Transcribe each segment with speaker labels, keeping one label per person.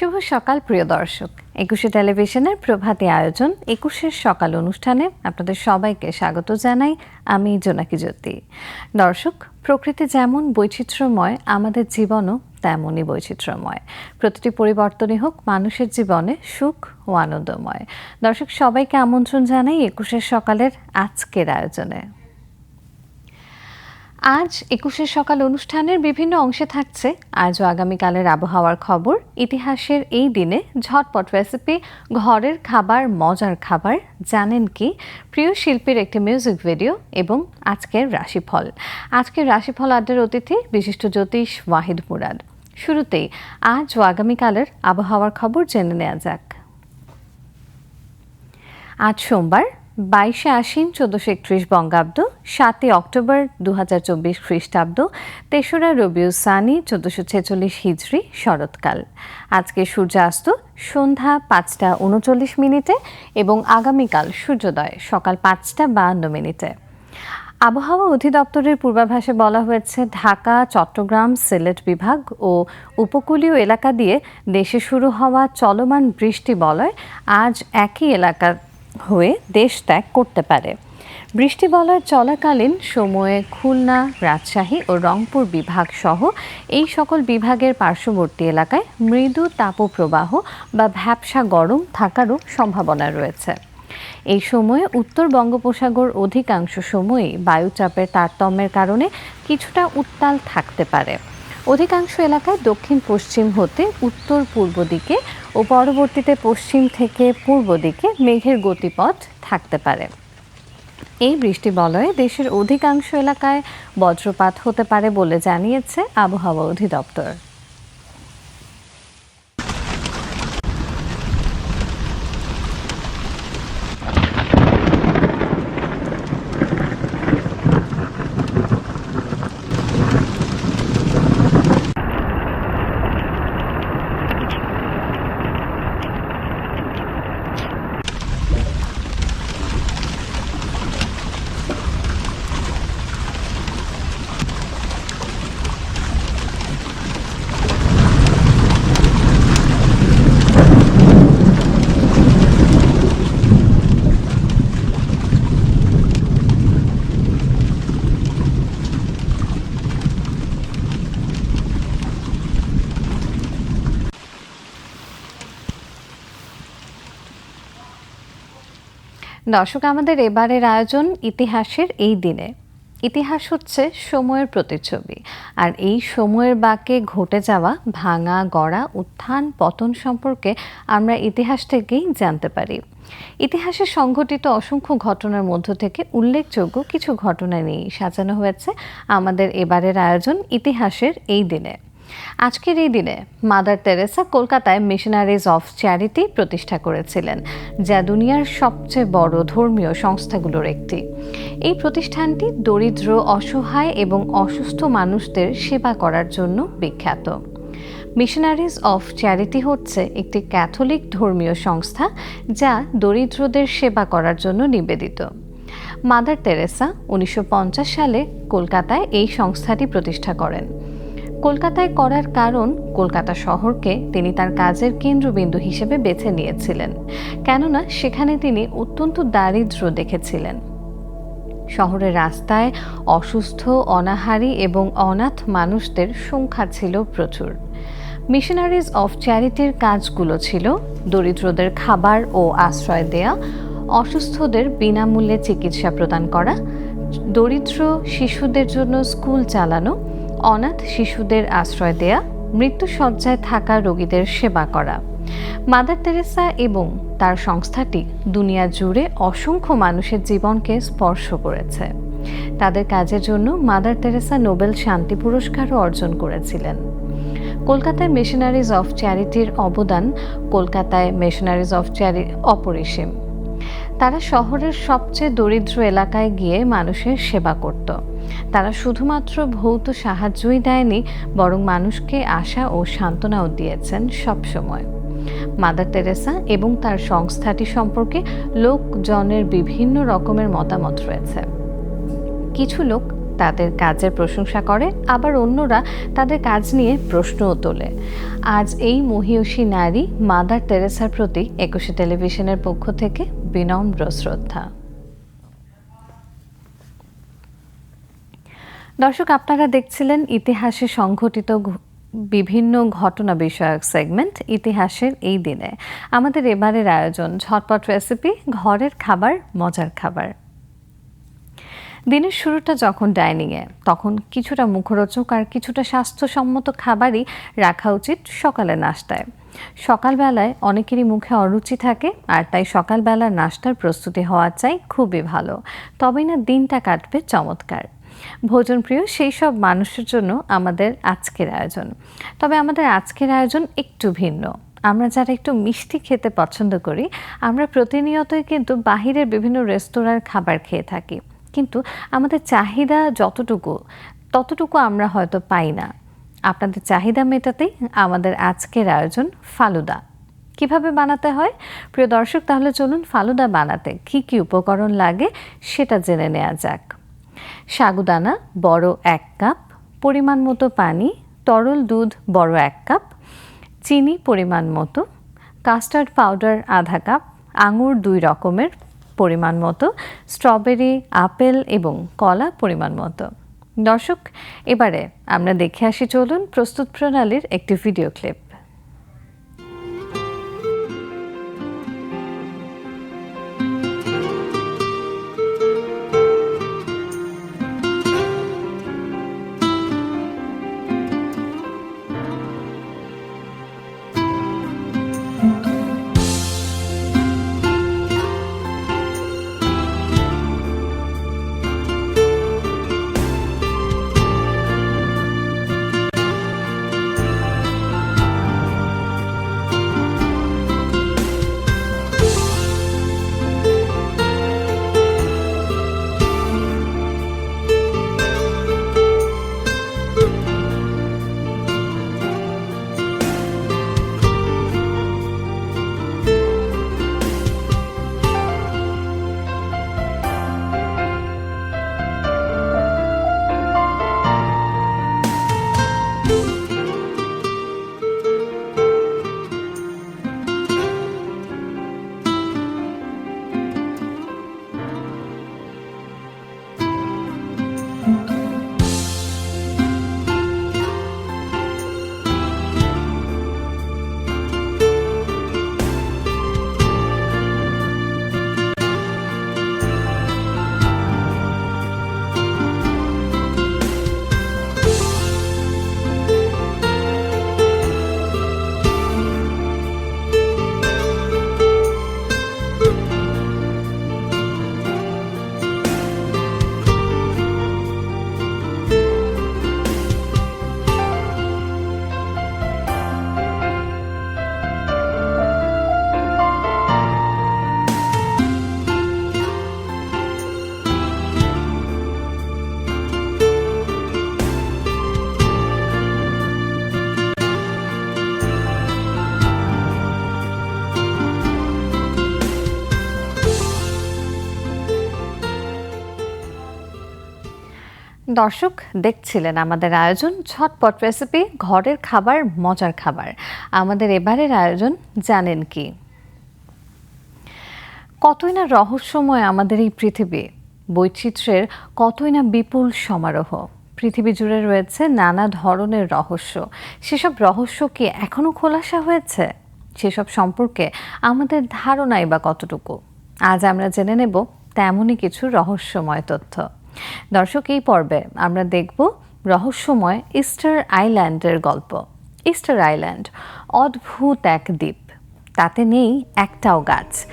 Speaker 1: শুভ সকাল, প্রিয় দর্শক। একুশে টেলিভিশনের প্রভাতী আয়োজন, একুশের সকাল অনুষ্ঠানে আপনাদের সবাইকে স্বাগত জানাই আমি জোনাকি জ্যোতি। দর্শক, প্রকৃতি যেমন বৈচিত্র্যময়, আমাদের জীবনও তেমনই বৈচিত্র্যময়। প্রতিটি পরিবর্তনই হোক, মানুষের জীবনে সুখ ও আনন্দময়। দর্শক, সবাইকে আমন্ত্রণ জানাই একুশের সকালের আজকের আয়োজনে। আজ একুশের সকাল অনুষ্ঠানের বিভিন্ন অংশে থাকছে আজ ও আগামীকালের আবহাওয়ার খবর। ইতিহাসের এই দিনে ঝটপট রেসিপি, ঘরের খাবার, মজার খাবার, জানেন কি? প্রিয় শিল্পীর একটি মিউজিক ভিডিও এবং আজকের রাশিফল। আজকের রাশিফল আড্ডার অতিথি বিশিষ্ট জ্যোতিষ ওয়াহিদ মুরাদ। শুরুতেই আজ ও আগামীকালের আবহাওয়ার খবর জেনে নেওয়া যাক। আজ সোমবার বাইশে আশ্বিন চোদ্দোশো একত্রিশ বঙ্গাব্দ, সাতই অক্টোবর দু হাজার চব্বিশ খ্রিস্টাব্দ, তেসরা রবিউ সানি চোদ্দোশো ছেচল্লিশ হিজড়ি শরৎকাল। আজকে সূর্যাস্ত সন্ধ্যা পাঁচটা উনচল্লিশ মিনিটে এবং আগামীকাল সূর্যোদয় সকাল পাঁচটা বাহান্ন মিনিটে। আবহাওয়া অধিদপ্তরের পূর্বাভাসে বলা হয়েছে, ঢাকা, চট্টগ্রাম, সিলেট বিভাগ ও উপকূলীয় এলাকা দিয়ে দেশে শুরু হওয়া চলমান বৃষ্টি বলয় আজ একই এলাকার হয়ে দেশ ত্যাগ করতে পারে। বৃষ্টি বলয় চলাকালীন সময়ে খুলনা, রাজশাহী ও রংপুর বিভাগ সহ এই সকল বিভাগের পার্শ্ববর্তী এলাকায় মৃদু তাপপ্রবাহ বা ভ্যাবসা গরম থাকারও সম্ভাবনা রয়েছে। এই সময়ে উত্তর বঙ্গোপসাগর অধিকাংশ সময়েই বায়ুচাপের তারতম্যের কারণে কিছুটা উত্তাল থাকতে পারে। অধিকাংশ এলাকায় দক্ষিণ পশ্চিম হতে উত্তর পূর্ব দিকে ও পরবর্তীতে পশ্চিম থেকে পূর্ব দিকে মেঘের গতিপথ থাকতে পারে। এই বৃষ্টি বলয়ে দেশের অধিকাংশ এলাকায় বজ্রপাত হতে পারে বলে জানিয়েছে আবহাওয়া অধিদপ্তর। দর্শক, আমাদের এবারের আয়োজন ইতিহাসের এই দিনে। ইতিহাস হচ্ছে সময়ের প্রতিচ্ছবি, আর এই সময়ের বাঁকে ঘটে যাওয়া ভাঙা, গড়া, উত্থান, পতন সম্পর্কে আমরা ইতিহাস থেকেই জানতে পারি। ইতিহাসে সংঘটিত অসংখ্য ঘটনার মধ্য থেকে উল্লেখযোগ্য কিছু ঘটনা নিয়েই সাজানো হয়েছে আমাদের এবারের আয়োজন ইতিহাসের এই দিনে। আজকের এই দিনে মাদার তেরেসা কলকাতায় মিশনারিজ অফ চ্যারিটি প্রতিষ্ঠা করেছিলেন, যা দুনিয়ার সবচেয়ে বড় ধর্মীয় সংস্থাগুলোর একটি। এই প্রতিষ্ঠানটি দরিদ্র, অসহায় এবং অসুস্থ মানুষদের সেবা করার জন্য বিখ্যাত। মিশনারিজ অফ চ্যারিটি হচ্ছে একটি ক্যাথলিক ধর্মীয় সংস্থা, যা দরিদ্রদের সেবা করার জন্য নিবেদিত। মাদার তেরেসা উনিশশো সালে কলকাতায় এই সংস্থাটি প্রতিষ্ঠা করেন। কলকাতায় করার কারণ কলকাতা শহরকে তিনি তার কাজের কেন্দ্রবিন্দু হিসেবে বেছে নিয়েছিলেন, কেননা সেখানে তিনি অত্যন্ত দারিদ্র দেখেছিলেন। শহরের রাস্তায় অসুস্থ, অনাহারী এবং অনাথ মানুষদের সংখ্যা ছিল প্রচুর। মিশনারিজ অফ চ্যারিটির কাজগুলো ছিল দরিদ্রদের খাবার ও আশ্রয় দেয়া, অসুস্থদের বিনামূল্যে চিকিৎসা প্রদান করা, দরিদ্র শিশুদের জন্য স্কুল চালানো অনাথ শিশুদের আশ্রয় দেয়া মৃত্যুসজ্জায় থাকা রোগীদের সেবা করা। মাদার তেরেসা এবং তার সংস্থাটি দুনিয়া জুড়ে অসংখ্য মানুষের জীবনকে স্পর্শ করেছে। তাদের কাজের জন্য মাদার তেরেসা নোবেল শান্তি পুরস্কারও অর্জন করেছিলেন। কলকাতায় মিশনারিজ অফ চ্যারিটির অবদান কলকাতায় মিশনারিজ অফ চ্যারি অপরিসীম। তারা শহরের সবচেয়ে দরিদ্র এলাকায় গিয়ে মানুষের সেবা করত। তারা শুধুমাত্র ভৌত সাহায্যই দেয়নি, বরং মানুষকে আশা ও সান্ত্বনাও দিয়েছেন সবসময়। মাদার তেরেসা এবং তার সংস্থাটি সম্পর্কে লোকজনের বিভিন্ন রকমের মতামত রয়েছে। কিছু লোক তাদের কাজের প্রশংসা করে, আবার অন্যরা তাদের কাজ নিয়ে প্রশ্নও তোলে। আজ এই মহিয়সী নারী মাদার তেরেসার প্রতি একুশে টেলিভিশনের পক্ষ থেকে বিনম্র শ্রদ্ধা। দর্শক, আপনারা দেখছিলেন ইতিহাসে সংঘটিত বিভিন্ন ঘটনা বিষয়ক সেগমেন্ট ইতিহাসের এই দিনে। আমাদের এবারের আয়োজন, ঝটপট রেসিপি ঘরের খাবার, মজার খাবার। দিনের শুরুটা যখন ডাইনিংয়ে তখন কিছুটা মুখরোচক আর কিছুটা স্বাস্থ্যসম্মত খাবারই রাখা উচিত সকালে নাস্তায়। সকালবেলায় অনেকেরই মুখে অরুচি থাকে, আর তাই সকালবেলার নাস্তার প্রস্তুতি হওয়া চাই খুবই ভালো। তবেই না দিনটা কাটবে চমৎকার। ভোজনপ্রিয় সেই সব মানুষের জন্য আমাদের আজকের আয়োজন। তবে আমাদের আজকের আয়োজন একটু ভিন্ন। আমরা যারা একটু মিষ্টি খেতে পছন্দ করি, আমরা প্রতিনিয়তই কিন্তু বাহিরের বিভিন্ন রেস্তোরাঁর খাবার খেয়ে থাকি। কিন্তু আমাদের চাহিদা যতটুকু, ততটুকু আমরা হয়তো পাই না। আপনাদের চাহিদা মেটাতেই আমাদের আজকের আয়োজন ফালুদা। কীভাবে বানাতে হয়? প্রিয় দর্শক, তাহলে চলুন ফালুদা বানাতে কি কি উপকরণ লাগে সেটা জেনে নেওয়া যাক। সাগুদানা, বড় এক কাপ, পরিমাণ মতো পানি, তরল দুধ, বড় এক কাপ, চিনি পরিমাণ মতো, কাস্টার্ড পাউডার আধা কাপ, আঙুর দুই রকমের পরিমাণ মতো, স্ট্রবেরি, আপেল এবং কলা পরিমাণ মতো। দর্শক, এবারে আমরা দেখে আসি চলুন প্রস্তুত প্রণালীর একটি ভিডিও ক্লিপ। দর্শক দেখছিলেন আমাদের আয়োজন, ছটপট রেসিপি ঘরের খাবার, মজার খাবার। আমাদের এবারের আয়োজন জানেন কি? কতই না রহস্যময় আমাদের এই পৃথিবী, বৈচিত্র্যের কতই না বিপুল সমারোহ। পৃথিবী জুড়ে রয়েছে নানা ধরনের রহস্য। সেসব রহস্য কি এখনও খোলাসা হয়েছে? সেসব সম্পর্কে আমাদের ধারণাই বা কতটুকু? আজ আমরা জেনে নেব তেমনই কিছু রহস্যময় তথ্য। দর্শক, এই পর্বে আমরা দেখব রহস্যময় ইস্টার আইল্যান্ডের গল্প। ইস্টার আইল্যান্ড অদ্ভুত এক দ্বীপ। তাতে নেই একটাও গাছ।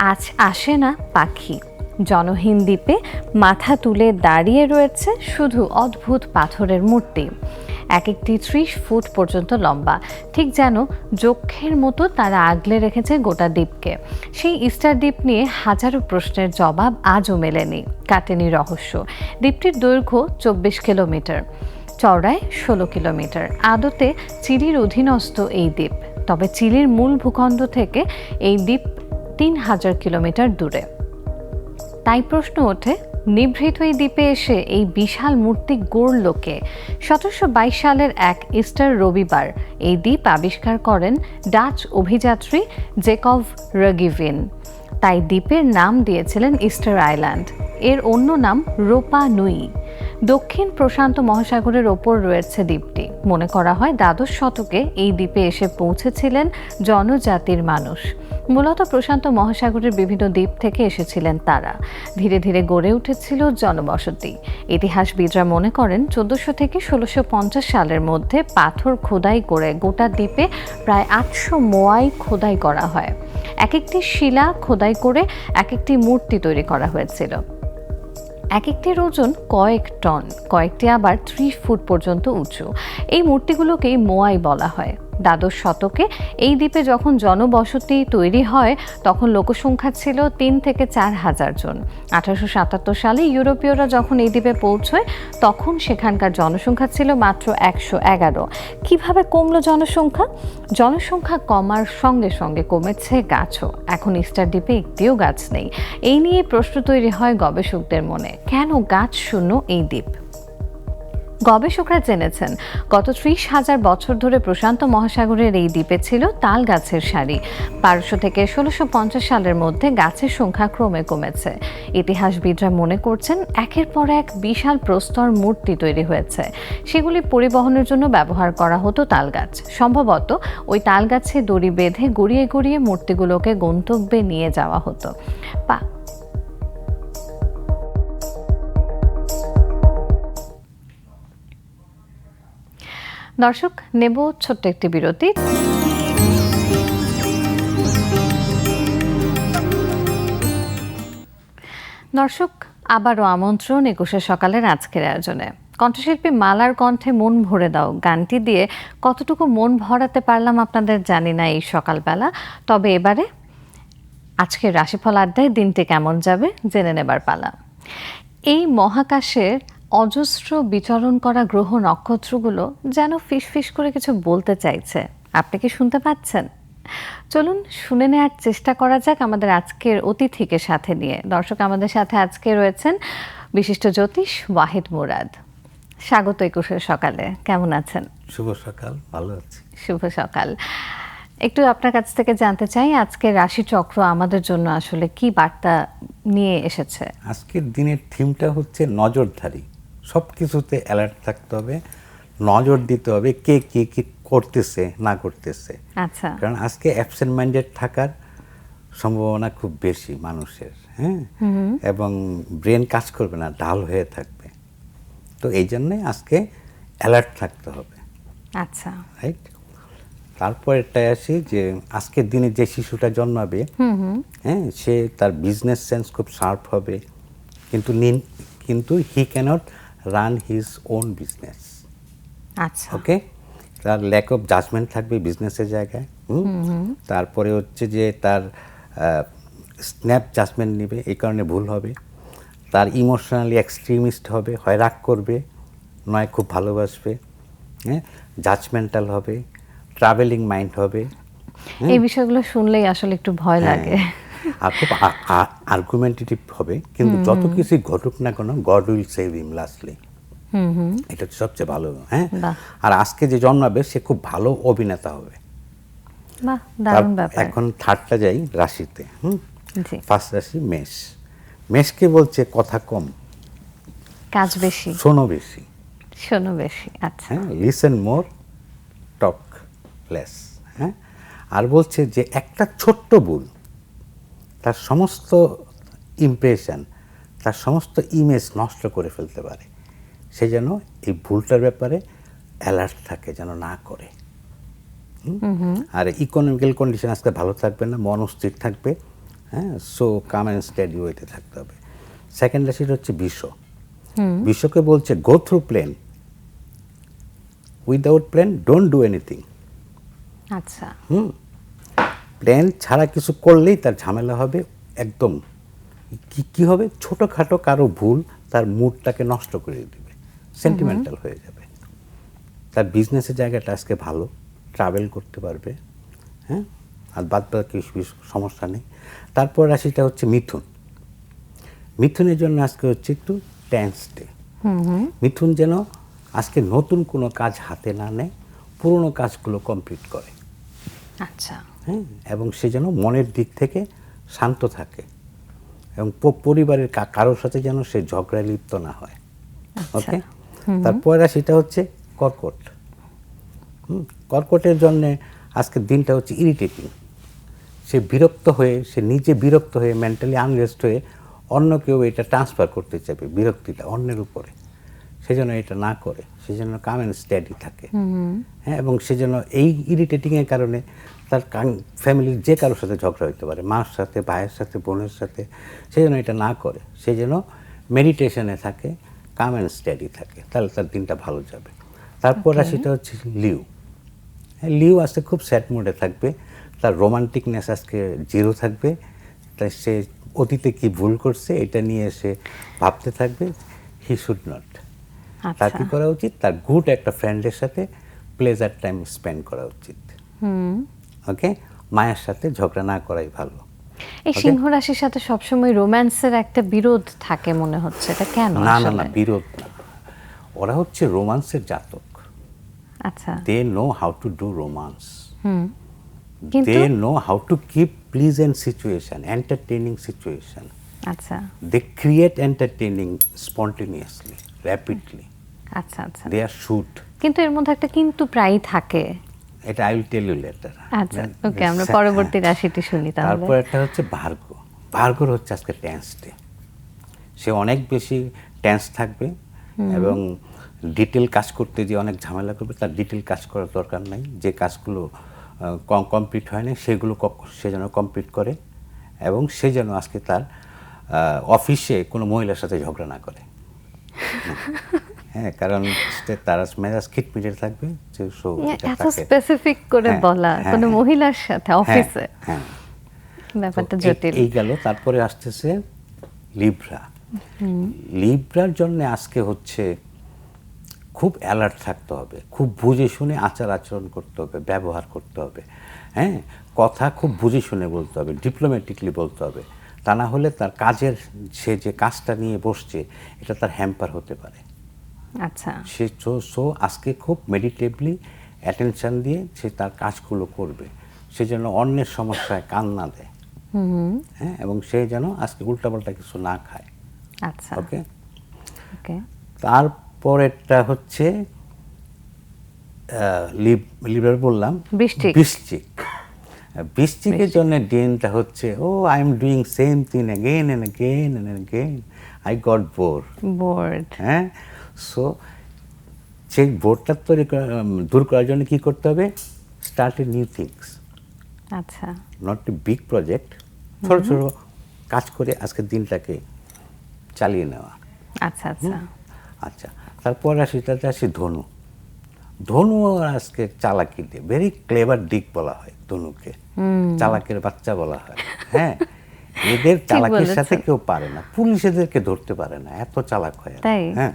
Speaker 1: আজ আসে না পাখি। জনহীন দ্বীপে মাথা তুলে দাঁড়িয়ে রয়েছে শুধু অদ্ভুত পাথরের মূর্তি। এক একটি ত্রিশ ফুট পর্যন্ত লম্বা। ঠিক যেন যক্ষের মতো তারা আগলে রেখেছে গোটা দ্বীপকে। সেই ইস্টার দ্বীপ নিয়ে হাজারো প্রশ্নের জবাব আজও মেলেনি। কাটেনি রহস্য। দ্বীপটির দৈর্ঘ্য চব্বিশ কিলোমিটার, চওড়ায় ষোলো কিলোমিটার। আদতে চিলির অধীনস্থ এই দ্বীপ। তবে চিলির মূল ভূখণ্ড থেকে এই দ্বীপ তিন হাজার কিলোমিটার দূরে। তাই প্রশ্ন ওঠে নিভৃত এই দ্বীপে এসে এই বিশাল মূর্তি গড়লকে। সতেরোশো বাইশ সালের এক ইস্টার রবিবার এই দ্বীপ আবিষ্কার করেন ডাচ অভিযাত্রী জেকভ রগিভিন। তাই দ্বীপের নাম দিয়েছিলেন ইস্টার আইল্যান্ড। এর অন্য নাম রোপা নুই। দক্ষিণ প্রশান্ত মহাসাগরের ওপর রয়েছে দ্বীপটি। মনে করা হয় দ্বাদশ শতকে এই দ্বীপে এসে পৌঁছেছিলেন জনজাতির মানুষ। মূলত প্রশান্ত মহাসাগরের বিভিন্ন দ্বীপ থেকে এসেছিলেন তারা। ধীরে ধীরে গড়ে উঠেছিল জনবসতি। ইতিহাসবিদরা মনে করেন চোদ্দশো থেকে ষোলোশো পঞ্চাশ সালের মধ্যে পাথর খোদাই করে গোটা দ্বীপে প্রায় আটশো মোয়াই খোদাই করা হয়। এক একটি শিলা খোদাই করে এক একটি মূর্তি তৈরি করা হয়েছিল। এক একটির ওজন কয়েক টন, কয়েকটি আবার ত্রিশ ফুট পর্যন্ত উঁচু। এই মূর্তিগুলোকেই মোয়াই বলা হয়। দ্বাদশ শতকে। এই দ্বীপে যখন জনবসতি তৈরি হয়, তখন লোকসংখ্যা ছিল তিন থেকে চার হাজার জন। আঠারোশো সাতাত্তর সালে ইউরোপীয়রা যখন এই দ্বীপে পৌঁছয়, তখন সেখানকার জনসংখ্যা ছিল মাত্র একশো এগারো। কীভাবে কমলো জনসংখ্যা? জনসংখ্যা কমার সঙ্গে সঙ্গে কমেছে গাছও। এখন ইস্টার দ্বীপে একটিও গাছ নেই। এই নিয়ে প্রশ্ন তৈরি হয় গবেষকদের মনে। কেন গাছ শূন্য এই দ্বীপ? গবেষকরা জেনেছেন, গত ত্রিশ হাজার বছর ধরে প্রশান্ত মহাসাগরের এই দ্বীপে ছিল তাল গাছের সারি। বারোশো থেকে ষোলোশো পঞ্চাশ সালের মধ্যে গাছের সংখ্যা ক্রমে কমেছে। ইতিহাসবিদরা মনে করছেন, একের পর এক বিশাল প্রস্তর মূর্তি তৈরি হয়েছে। সেগুলি পরিবহনের জন্য ব্যবহার করা হতো তাল গাছ সম্ভবত ওই তাল গাছে দড়ি বেঁধে গড়িয়ে গড়িয়ে মূর্তিগুলোকে গন্তব্যে নিয়ে যাওয়া হতো। পা দর্শক, নেব ছোট্ট একটি বিরতি। দর্শক, আবারও আমন্ত্রণ একুশে সকালের আজকের আয়োজনে। কণ্ঠশিল্পী মালার কণ্ঠে মন ভরে দাও গানটি দিয়ে কতটুকু মন ভরাতে পারলাম আপনাদের জানি না এই সকালবেলা। তবে এবারে আজকের রাশিফল আড্ডায় দিনটি কেমন যাবে, জেনে নেবার পালা। এই মহাকাশের অজস্র বিচরণ করা গ্রহ নক্ষত্রগুলো যেন ফিসফিস করে কিছু বলতে চাইছে। আপনি কি শুনতে পাচ্ছেন? চলুন শুনে নেওয়ার চেষ্টা করা যাক আমাদের আজকের অতিথিকে সাথে নিয়ে। দর্শক আমাদের সাথে আজকে রয়েছেন বিশিষ্ট জ্যোতিষ ওয়াহিদ মুরাদ। স্বাগত একুশের সকালে। কেমন আছেন?
Speaker 2: শুভ সকাল ভালো আছি।
Speaker 1: শুভ সকাল। একটু আপনার কাছ থেকে জানতে চাই আজকে রাশিচক্র আমাদের জন্য আসলে কি বার্তা নিয়ে এসেছে?
Speaker 2: আজকের দিনের থিমটা হচ্ছে নজরধারী। সব কিছুতে অ্যালার্ট থাকতে হবে। নজর দিতে হবে কে কে কি করতেছে না করতেছে।
Speaker 1: আচ্ছা।
Speaker 2: কারণ আজকে অ্যাবসেন্ট মাইন্ডেড থাকার সম্ভাবনা খুব বেশি মানুষের হ্যাঁ? এবং ব্রেন কাজ করবে না ডাল হয়ে থাকবে। তো এই জন্যে আজকে অ্যালার্ট থাকতে হবে।
Speaker 1: আচ্ছা।
Speaker 2: রাইট তারপর এটাই আসি যে আজকের দিনে যে শিশুটা জন্মাবে হ্যাঁ সে তার বিজনেস সেন্স খুব শার্প হবে। কিন্তু নিন কিন্তু he cannot run his own business
Speaker 1: আচ্ছা।
Speaker 2: ওকে তার ল্যাক অফ জাজমেন্ট থাকবে বিজনেসের জায়গায় হুম? তারপরে হচ্ছে যে তার স্ন্যাপ জাজমেন্ট নেবে এই কারণে ভুল হবে। তার ইমোশনালি এক্সট্রিমিস্ট হবে হয় রাগ করবে নয় খুব ভালোবাসবে হ্যাঁ? জাজমেন্টাল হবে ট্রাভেলিং মাইন্ড হবে
Speaker 1: এই বিষয়গুলো শুনলেই আসলে একটু ভয়
Speaker 2: হ্যাঁ।
Speaker 1: লাগে।
Speaker 2: আর খুব আর্গুমেন্টেটিভ হবে কিন্তু যত কিছুই ঘটুক না কেন God will save him lastly এটা হচ্ছে সবচেয়ে ভালো হ্যাঁ? আর আজকে যে জন্মাবে সে খুব ভালো অভিনেতা হবে। এখন থার্ডটা যাই রাশিতে হুম? ফার্স্ট রাশি মেষ। মেষকে বলছে কথা কম।
Speaker 1: কাজ বেশি।
Speaker 2: শোনো বেশি।
Speaker 1: শোনো বেশি আচ্ছা।
Speaker 2: হ্যাঁ লিসেন মোর টক লেস হ্যাঁ? আর বলছে যে একটা ছোট্ট ভুল তার সমস্ত ইমপ্রেশন তার সমস্ত ইমেজ নষ্ট করে ফেলতে পারে। সে যেন এই ভুলটার ব্যাপারে অ্যালার্ট থাকে যেন না করে। হুম? আর ইকোনমিক্যাল কন্ডিশন আজকে ভালো থাকবে না মন অস্থির থাকবে হ্যাঁ? সো কাম অ্যান্ড স্টাডি ওয়েতে থাকতে হবে। সেকেন্ড রাশিটা হচ্ছে বিশ্ব। বিশ্বকে বলছে go through plane without plan don't do anything
Speaker 1: আচ্ছা।
Speaker 2: হুম? প্ল্যান ছাড়া কিছু করলেই তার ঝামেলা হবে একদম। কি কি হবে? ছোটোখাটো কারও ভুল তার মুডটাকে নষ্ট করে দেবে সেন্টিমেন্টাল হয়ে যাবে। তার বিজনেসের জায়গাটা আজকে ভালো ট্রাভেল করতে পারবে হ্যাঁ? আর বাদ বাকি সমস্যা নেই। তারপর রাশিটা হচ্ছে মিথুন। মিথুনের জন্য আজকে হচ্ছে একটু ট্যান্স ডে মিথুন যেন আজকে নতুন কোনো কাজ হাতে না নেয় পুরনো কাজগুলো কমপ্লিট করে।
Speaker 1: আচ্ছা।
Speaker 2: হ্যাঁ এবং সে যেন মনের দিক থেকে শান্ত থাকে এবং পরিবারের কারোর সাথে যেন সে ঝগড়ায় লিপ্ত না হয়। ওকে তারপরে সেটা হচ্ছে কর্কট। হুম, কর্কটের জন্যে আজকের দিনটা হচ্ছে ইরিটেটিং সে বিরক্ত হয়ে সে নিজে বিরক্ত হয়ে মেন্টালি আনরেস্ট হয়ে অন্য কেউ এটা ট্রান্সফার করতে চাইবে বিরক্তিটা অন্যের উপরে। সে যেন এটা না করে সে যেন কাম অ্যান্ড স্ট্যাডি থাকে হ্যাঁ এবং সে যেন এই ইরিটেটিংয়ের কারণে তার ফ্যামিলির যে কারোর সাথে ঝগড়া হতে পারে মার সাথে ভাইয়ের সাথে বোনের সাথে সে যেন এটা না করে। সে যেন মেডিটেশনে থাকে কাম অ্যান্ড স্ট্যাডি থাকে। তাহলে তার দিনটা ভালো যাবে। তারপর সেটা হচ্ছে লিউ। হ্যাঁ লিও আজকে খুব স্যাড মোডে থাকবে। তার রোমান্টিকনেস আজকে জিরো থাকবে। তাই সে অতীতে কি ভুল করছে এটা নিয়ে সে ভাবতে থাকবে। হি শুড নট তার
Speaker 1: আচ্ছা।
Speaker 2: কি করা উচিত তার গুড একটা ফ্রেন্ডের সাথে প্লেজার টাইম স্পেন্ড করা উচিত। ওকে মায়ের সাথে ঝগড়া না করাই ভালো।
Speaker 1: এই সিংহ রাশির সাথে সবসময় রোম্যান্সের একটা বিরোধ থাকে মনে হচ্ছে এটা কেন
Speaker 2: না না না বিরোধ না। ওরা হচ্ছে রোমান্সের জাতক।
Speaker 1: আচ্ছা।
Speaker 2: They know how to do romance
Speaker 1: কিন্তু
Speaker 2: they know how to keep pleasant situation entertaining situation
Speaker 1: আচ্ছা।
Speaker 2: They create entertaining spontaneously rapidly
Speaker 1: আচ্ছা আচ্ছা।
Speaker 2: They are shoot.
Speaker 1: কিন্তু এর মধ্যে একটা কিন্তু প্রায়ই থাকে।
Speaker 2: এটা I will tell you later
Speaker 1: আচ্ছা ওকে আমরা পরবর্তী রাশিটি শুনি তাহলে।
Speaker 2: তারপর একটা হচ্ছে ভার্গ ভার্গর হচ্ছে আজকে টেন্স ডে সে অনেক বেশি টেন্স থাকবে এবং ডিটেল কাজ করতে যে অনেক ঝামেলা করবে তার ডিটেল কাজ করার দরকার নাই। যে কাজগুলো কমপ্লিট হয় না সেগুলো সে যেন কমপ্লিট করে এবং সে যেন আজকে তার অফিসে কোনো মহিলার সাথে ঝগড়া না করে। হ্যাঁ কারণ সে তার মেজাজ খিটমিটে থাকবে যে সো এটা
Speaker 1: এত স্পেসিফিক করে
Speaker 2: হ্যাঁ,
Speaker 1: বলা
Speaker 2: হ্যাঁ,
Speaker 1: কোনো
Speaker 2: হ্যাঁ।
Speaker 1: মহিলার সাথে অফিসে
Speaker 2: হ্যাঁ।
Speaker 1: ব্যাপারটা জটিল।
Speaker 2: এই গেল তারপরে আসতেছে লিব্রা লিব্রার জন্য আজকে হচ্ছে খুব অ্যালার্ট থাকতে হবে খুব বুঝে শুনে আচার আচরণ করতে হবে ব্যবহার করতে হবে হ্যাঁ? কথা খুব বুঝে শুনে বলতে হবে ডিপ্লোম্যাটিকলি বলতে হবে। তা না হলে তার কাজের সে যে কাজটা নিয়ে বসছে এটা তার হ্যাম্পার হতে পারে।
Speaker 1: আচ্ছা।
Speaker 2: সে সো আজকে খুব অ্যাটেনশন দিয়ে সে তার কাজগুলো করবে। সে যেন অন্যের সমস্যায় কান না দেয়। হ্যাঁ এবং সে যেন আজকে উল্টাপাল্টা কিছু না খায়।
Speaker 1: আচ্ছা।
Speaker 2: ওকে?
Speaker 1: ওকে।
Speaker 2: তারপরেরটা হচ্ছে বললাম।
Speaker 1: বৃশ্চিক
Speaker 2: বৃশ্চিকের জন্য হচ্ছে ও I am doing same thing again and again and again I got bore
Speaker 1: bored
Speaker 2: হ্যাঁ? সো সেই বোর্ডটা তৈরি দূর করার জন্য কি করতে হবে? স্টার্ট এ নিউ থিংস
Speaker 1: আচ্ছা।
Speaker 2: নট এ বিগ প্রজেক্ট ছোট ছোট কাজ করে আজকের দিনটাকে চালিয়ে নেওয়া।
Speaker 1: আচ্ছা আচ্ছা।
Speaker 2: আচ্ছা তারপর আসি তাতে আসি ধনু। ধনু আজকে চালাকি দিয়ে ভেরি ক্লেভার দিক বলা হয় ধনুকে। চালাকের বাচ্চা বলা হয়। হ্যাঁ এদের চালাকির সাথে কেউ পারে না পুলিশ এদেরকে ধরতে পারে না এত চালাক হয় হ্যাঁ।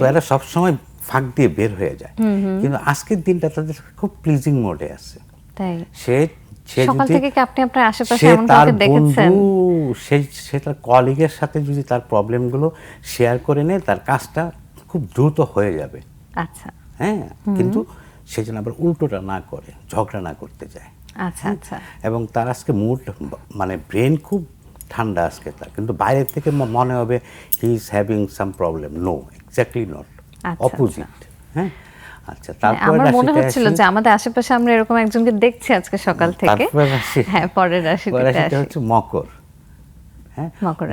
Speaker 2: তো এরা সবসময় ফাঁক দিয়ে বের হয়ে যায়। কিন্তু আজকের দিনটা তাদের খুব প্লিজিং মোডে আছে। সে সে যদি
Speaker 1: আপনি আপনার আশেপাশে এমন
Speaker 2: তার
Speaker 1: কাউকে দেখেছেন?
Speaker 2: সে সে তার কলিগের সাথে যদি তার প্রবলেমগুলো শেয়ার করে নেয় তার কাজটা খুব দ্রুত হয়ে যাবে।
Speaker 1: আচ্ছা।
Speaker 2: হ্যাঁ কিন্তু সে যেন আবার উল্টোটা না করে ঝগড়া না করতে যায়
Speaker 1: আচ্ছা আচ্ছা।
Speaker 2: এবং তার আজকে মুড মানে ব্রেন খুব ঠান্ডা আজকে তার কিন্তু বাইরের থেকে মনে হবে he is having some problem no exactly not opposite হ্যাঁ? আচ্ছা
Speaker 1: মানে
Speaker 2: তারপর
Speaker 1: আমার মনে হচ্ছিল যে আমাদের আশেপাশে আমরা এরকম একজনকে দেখছি আজকে সকাল থেকে। হ্যাঁ পরের
Speaker 2: রাশিটা হচ্ছে মকর। হ্যাঁ?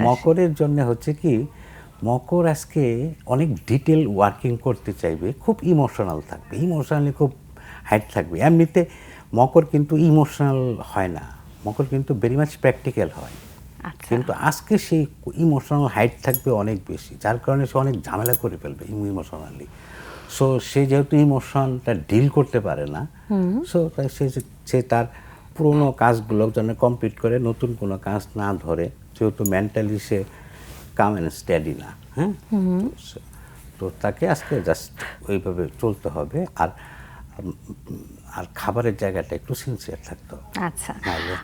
Speaker 2: মকরের জন্য হচ্ছে কি মকর আজকে অনেক ডিটেল ওয়ার্কিং করতে চাইবে খুব ইমোশনাল থাকবে। ইমোশনালি খুব হাইট থাকবে। এমনিতে মকর কিন্তু ইমোশনাল হয় না। মকর কিন্তু ভেরি মাচ প্র্যাকটিক্যাল হয়। কিন্তু আজকে সেই ইমোশনাল হাইট থাকবে অনেক বেশি যার কারণে সে অনেক ঝামেলা করে ফেলবে ইমোশনালি সো সে যেহেতু ইমোশনটা ডিল করতে পারে না সো তাই সে সে তার পুরোনো কাজগুলো যেন কমপ্লিট করে নতুন কোনো কাজ না ধরে যেহেতু মেন্টালি সে কাম অ্যান্ড স্টাডি না হ্যাঁ? তো তাকে আজকে জাস্ট ওইভাবে চলতে হবে। আর আর খাবারের জায়গাটা একটু সিনসিয়ার থাকতে।
Speaker 1: আচ্ছা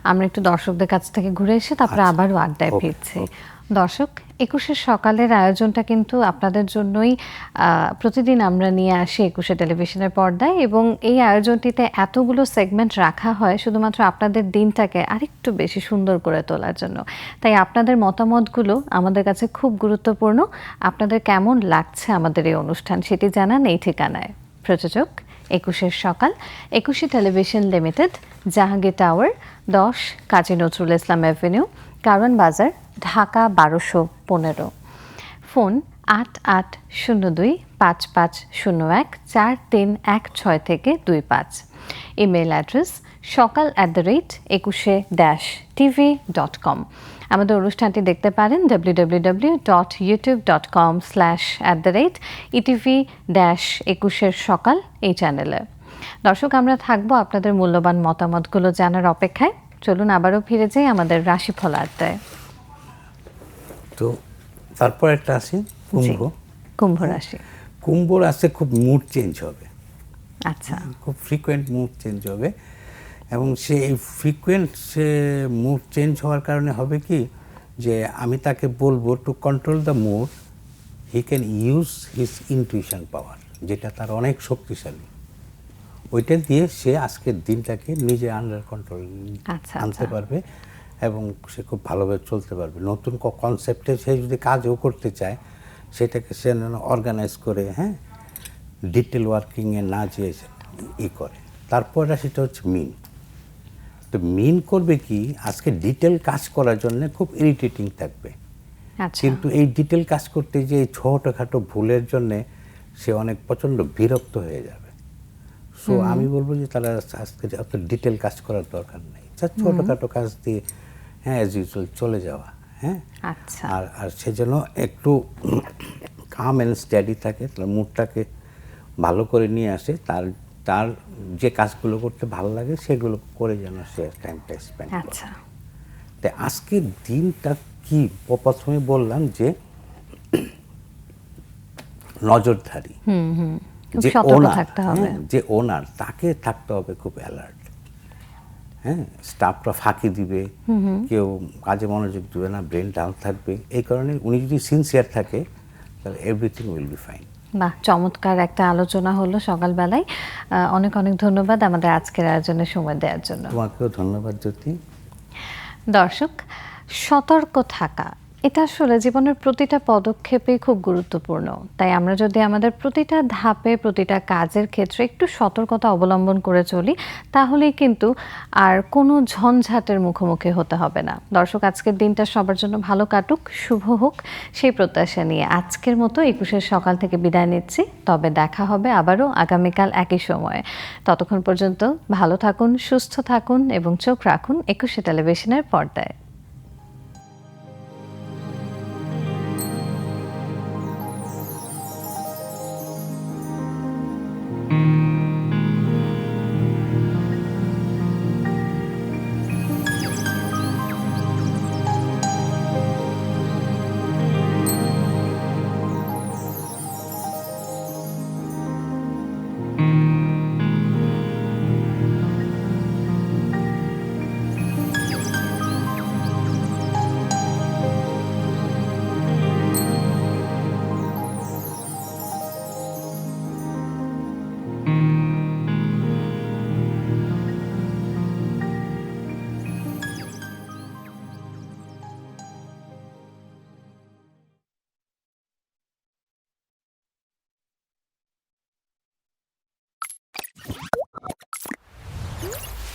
Speaker 1: আমরা একটু দর্শকদের কাছ থেকে ঘুরে এসে তারপরে
Speaker 2: আচ্ছা,
Speaker 1: আবারও আড্ডায় ফিরছি। দর্শক একুশের সকালের আয়োজনটা কিন্তু আপনাদের জন্যই প্রতিদিন আমরা নিয়ে আসি একুশে টেলিভিশনের পর্দায় এবং এই আয়োজনটিতে এতগুলো সেগমেন্ট রাখা হয় শুধুমাত্র আপনাদের দিনটাকে আরেকটু বেশি সুন্দর করে তোলার জন্য। তাই আপনাদের মতামতগুলো আমাদের কাছে খুব গুরুত্বপূর্ণ। আপনাদের কেমন লাগছে আমাদের এই অনুষ্ঠান সেটি জানান এই ঠিকানায়। প্রযোজক একুশের সকাল, একুশে টেলিভিশন লিমিটেড, জাহাঙ্গীর টাওয়ার, দশ কাজী নজরুল ইসলাম অ্যাভিনিউ কারওয়ান বাজার, ঢাকা বারোশো পনেরো। ফোন আট আট শূন্য দুই পাঁচ পাঁচ শূন্য এক চার তিন এক ছয় থেকে দুই পাঁচ। Email address Sokal at the rate Ekushey dash TV dot com আমাদের অনুষ্ঠানটি দেখতে পারেন W W W dot YouTube dot com slash at the rate ETV dash একুশের সকাল এই চ্যানেলে দর্শক আমরা থাকব আপনাদের মূল্যবান মতামতগুলো জানার অপেক্ষায়। চলুন আবারও ফিরে যাই আমাদের রাশিফল আড্ডায়।
Speaker 2: তো তারপর একটা আসি কুম্ভ।
Speaker 1: কুম্ভ রাশি।
Speaker 2: কুম্ভ রাশি খুব মুড চেঞ্জ হবে।
Speaker 1: আচ্ছা।
Speaker 2: খুব ফ্রিকোয়েন্ট মুড চেঞ্জ হবে। এবং সে এই ফ্রিকোয়েন্ট মুড চেঞ্জ হওয়ার কারণে হবে কি যে আমি তাকে বলব to control the mood he can use his intuition power যেটা তার অনেক শক্তিশালী। ওইটা দিয়ে সে আজকের দিনটাকে নিজে আন্ডার কন্ট্রোল আনতে
Speaker 1: আচ্ছা।
Speaker 2: পারবে এবং সে খুব ভালোভাবে চলতে পারবে। নতুন কনসেপ্টে সে যদি কাজও করতে চায় সেটাকে সে অর্গানাইজ করে হ্যাঁ ডিটেল ওয়ার্কিংয়ে না যেয়ে ই করে। তারপর সেটা হচ্ছে মিন তো মিন করবে কি আজকে ডিটেল কাজ করার জন্য খুব ইরিটেটিং থাকবে।
Speaker 1: আচ্ছা।
Speaker 2: কিন্তু এই ডিটেল কাজ করতে যে এই ছোটোখাটো ভুলের জন্যে সে অনেক প্রচণ্ড বিরক্ত হয়ে যাবে। সো আমি বলব যে তারা আজকে অত ডিটেল কাজ করার দরকার নেই। যা ছোটোখাটো কাজ দিয়ে হ্যাঁ অ্যাজ ইউজুয়াল চলে যাওয়া হ্যাঁ।
Speaker 1: আচ্ছা।
Speaker 2: আর আর সেজন্য একটু কাম অ্যান্ড স্টাডি থাকে তার মুডটাকে ভালো করে নিয়ে আসে তার তার যে কাজগুলো করতে ভালো লাগে সেগুলো করে যেন সে টাইমটা স্পেন্ড
Speaker 1: আচ্ছা।
Speaker 2: তো আজকের দিনটা কি? প্রথমে বললাম যে নজরধারী
Speaker 1: হুম হুম।
Speaker 2: যে ওনার হ্যাঁ, যে ওনার তাকে থাকতে হবে খুব অ্যালার্ট হ্যাঁ স্টাফটা ফাঁকি দিবে কেউ কাজে মনোযোগ দিবে না ব্রেন ডাউন থাকবে। এই কারণে উনি যদি সিনসিয়ার থাকে তাহলে এভরিথিং উইল বি ফাইন
Speaker 1: বাহ চমৎকার একটা আলোচনা হলো সকালবেলায়। অনেক অনেক ধন্যবাদ আমাদের আজকের আয়োজনে সময় দেওয়ার জন্য।
Speaker 2: তোমাকেও ধন্যবাদ জ্যোতি।
Speaker 1: দর্শক সতর্ক থাকা এটা আসলে জীবনের প্রতিটা পদক্ষেপে খুব গুরুত্বপূর্ণ। তাই আমরা যদি আমাদের প্রতিটা ধাপে, প্রতিটা কাজের ক্ষেত্রে একটু সতর্কতা অবলম্বন করে চলি, তাহলেই কিন্তু আর কোনো ঝঞ্ঝাটের মুখোমুখি হতে হবে না। দর্শক, আজকের দিনটা সবার জন্য ভালো কাটুক, শুভ হোক, সেই প্রত্যাশা নিয়ে আজকের মতো একুশের সকাল থেকে বিদায় নিচ্ছি। তবে দেখা হবে আবারও আগামীকাল একই সময়ে। ততক্ষণ পর্যন্ত ভালো থাকুন, সুস্থ থাকুন এবং চোখ রাখুন একুশে টেলিভিশনের পর্দায়।